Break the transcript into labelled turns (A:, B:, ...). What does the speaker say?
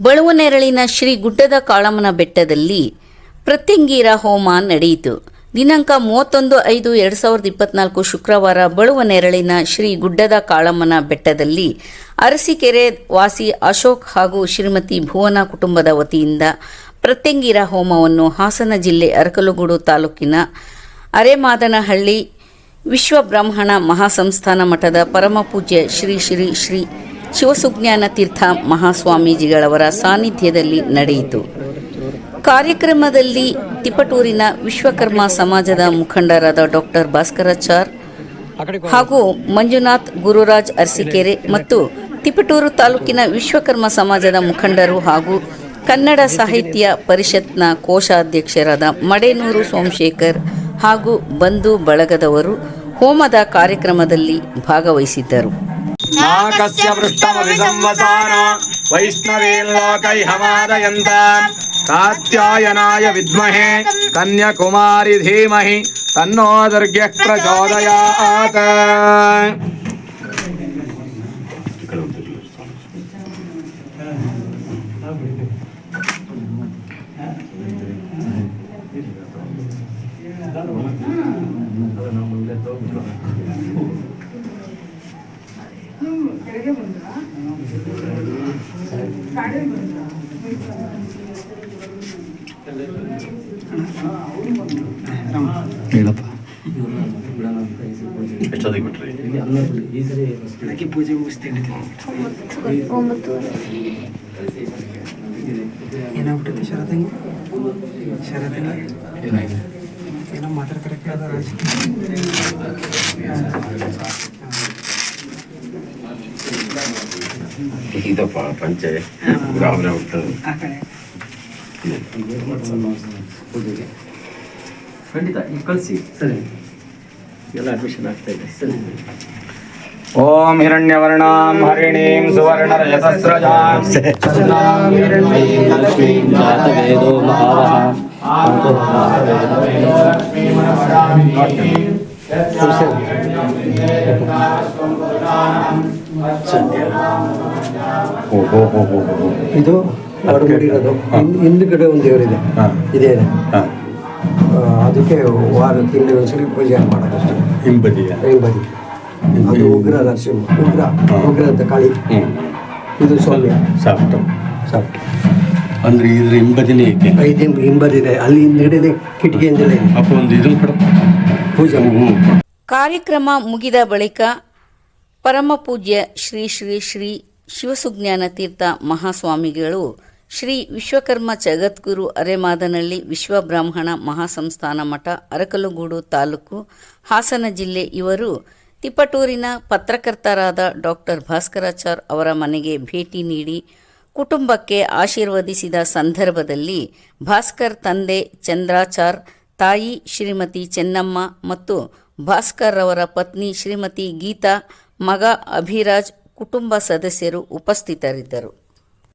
A: ಬಳುವನೆರಳಿನ ಶ್ರೀ ಗುಡ್ಡದ ಕಾಳಮ್ಮನ ಬೆಟ್ಟದಲ್ಲಿ ಪ್ರತ್ಯಂಗೀರ ಹೋಮ ನಡೆಯಿತು. ದಿನಾಂಕ ಮೂವತ್ತೊಂದು ಐದು ಎರಡು ಸಾವಿರದ ಇಪ್ಪತ್ನಾಲ್ಕು ಶುಕ್ರವಾರ ಬಳುವನೆರಳಿನ ಶ್ರೀ ಗುಡ್ಡದ ಕಾಳಮ್ಮನ ಬೆಟ್ಟದಲ್ಲಿ ಅರಸಿಕೆರೆ ವಾಸಿ ಅಶೋಕ್ ಹಾಗೂ ಶ್ರೀಮತಿ ಭುವನ ಕುಟುಂಬದ ವತಿಯಿಂದ ಪ್ರತ್ಯಂಗೀರ ಹೋಮವನ್ನು ಹಾಸನ ಜಿಲ್ಲೆ ಅರಕಲಗೂಡು ತಾಲೂಕಿನ ಅರೆಮಾದನಹಳ್ಳಿ ವಿಶ್ವ ಬ್ರಾಹ್ಮಣ ಮಹಾಸಂಸ್ಥಾನ ಮಠದ ಪರಮಪೂಜ್ಯ ಶ್ರೀ ಶ್ರೀ ಶ್ರೀ ಶಿವಸುಜ್ಞಾನ ತೀರ್ಥ ಮಹಾಸ್ವಾಮೀಜಿಗಳವರ ಸಾನ್ನಿಧ್ಯದಲ್ಲಿ ನಡೆಯಿತು. ಕಾರ್ಯಕ್ರಮದಲ್ಲಿ ತಿಪಟೂರಿನ ವಿಶ್ವಕರ್ಮ ಸಮಾಜದ ಮುಖಂಡರಾದ ಡಾಕ್ಟರ್ ಭಾಸ್ಕರಾಚಾರ್ ಹಾಗೂ ಮಂಜುನಾಥ್ ಗುರುರಾಜ್ ಅರಸಿಕೆರೆ ಮತ್ತು ತಿಪಟೂರು ತಾಲೂಕಿನ ವಿಶ್ವಕರ್ಮ ಸಮಾಜದ ಮುಖಂಡರು ಹಾಗೂ ಕನ್ನಡ ಸಾಹಿತ್ಯ ಪರಿಷತ್ನ ಕೋಶಾಧ್ಯಕ್ಷರಾದ ಮಡೇನೂರು ಸೋಮಶೇಖರ್ ಹಾಗೂ ಬಂಧು ಬಳಗದವರು ಹೋಮದ ಕಾರ್ಯಕ್ರಮದಲ್ಲಿ ಭಾಗವಹಿಸಿದ್ದರು.
B: नाकस्य पृष्ठमभिसंवसार वैष्णवीं कात्यायनाय विद्महे कन्याकुमारी धीमहि तन्नो दुर्ग्यः प्रचोदयात् Gracias.
C: ಹೇಳಪ್ಪ.
D: ಎಷ್ಟೊತ್ತಿಗೆ ಬಿಟ್ರಿ
C: ಬೆಳಗ್ಗೆ ಪೂಜೆ ಮುಗಿಸ್ತೀನಿ ಏನಾಗ್ಬಿಟ್ಟಿದೆ ಶರತ್ತಂಗೆ ಏನೋ ಮಾತಾಡ್ತಾರೆ ಕೇಳ್ದ
D: ಇದಪ್ಪ ಪಂಚೆ ಗ್ರಾಮರ ಹುಟ್ಟದು
E: ಖಂಡಿತ ಈಗ ಕಳಿಸಿ. ಸರಿ. ಎಲ್ಲ ಅಡ್ಮಿಷನ್ ಆಗ್ತಾ ಇದೆ. ಸರಿ.
B: ಓಂ ಹಿರಣ್ಯವರ್ಣಾಂ ಹರಿಣೀಂ
E: ಸುವರ್ಣರಜಸ್ರಜಾಂ ಚಂದ್ರಾಂ
F: ಮಹಾವಃ ಲಕ್ಷ್ಮೀ ಇರೋದು ಹಿಂ- ಹಿಂದ್ಗಡೆ ಒಂದು ದೇವರಿದೆ. ಇದೇ. ಇದೆ ಅದಕ್ಕೆ ವಾರ ತಿಂಗಳು ಒಂದ್ಸರಿ ಪೂಜೆ ಮಾಡೋದು ಹಿಂಬದಿ. ಅದು ಉಗ್ರ ನರಸಿಂಹ ಉಗ್ರ. ಉಗ್ರ ಅಂತ ಕಾಳಿ. ಇದು ಸೌಮ್ಯ
D: ಸಾಫ್ಟ್.
F: ಸಾಫ್ಟ್.
D: ಅಂದ್ರೆ ಇದ್ರ ಹಿಂಬದಿನೇ ಐತೆ
F: ಐದು ಹಿಂಬದಿದೆ. ಅಲ್ಲಿ ಹಿಂದ್ಗಡೆ ಇದೆ ಕಿಟಕಿಯಿಂದಲೇ. ಇದೆ.
D: ಅಪ್ಪ ಒಂದು ಇದನ್ನು ಕೊಡ.
F: ಪೂಜೆ
A: ಕಾರ್ಯಕ್ರಮ ಮುಗಿದ ಬಳಿಕ ಪರಮಪೂಜ್ಯ ಶ್ರೀ ಶ್ರೀ ಶ್ರೀ ಶಿವಸುಜ್ಞಾನ ತೀರ್ಥ ಮಹಾಸ್ವಾಮಿಗಳು, ಶ್ರೀ ವಿಶ್ವಕರ್ಮ ಜಗದ್ಗುರು ಅರೆಮಾದನಹಳ್ಳಿ ವಿಶ್ವ ಬ್ರಾಹ್ಮಣ ಮಹಾಸಂಸ್ಥಾನ ಮಠ ಅರಕಲಗೂಡು ತಾಲೂಕು, ಹಾಸನ ಜಿಲ್ಲೆ ಇವರು ತಿಪಟೂರಿನ ಪತ್ರಕರ್ತರಾದ ಡಾಕ್ಟರ್ ಭಾಸ್ಕರಾಚಾರ್ ಅವರ ಮನೆಗೆ ಭೇಟಿ ನೀಡಿ ಕುಟುಂಬಕ್ಕೆ ಆಶೀರ್ವದಿಸಿದ ಸಂದರ್ಭದಲ್ಲಿ ಭಾಸ್ಕರ್ ತಂದೆ ಚಂದ್ರಾಚಾರ್, ತಾಯಿ ಶ್ರೀಮತಿ ಚೆನ್ನಮ್ಮ ಮತ್ತು ಭಾಸ್ಕರ್ ಅವರ ಪತ್ನಿ ಶ್ರೀಮತಿ ಗೀತಾ ಮಗ ಅಭಿರಾಜ್ ಕುಟುಂಬ ಸದಸ್ಯರು ಉಪಸ್ಥಿತರಿದ್ದರು.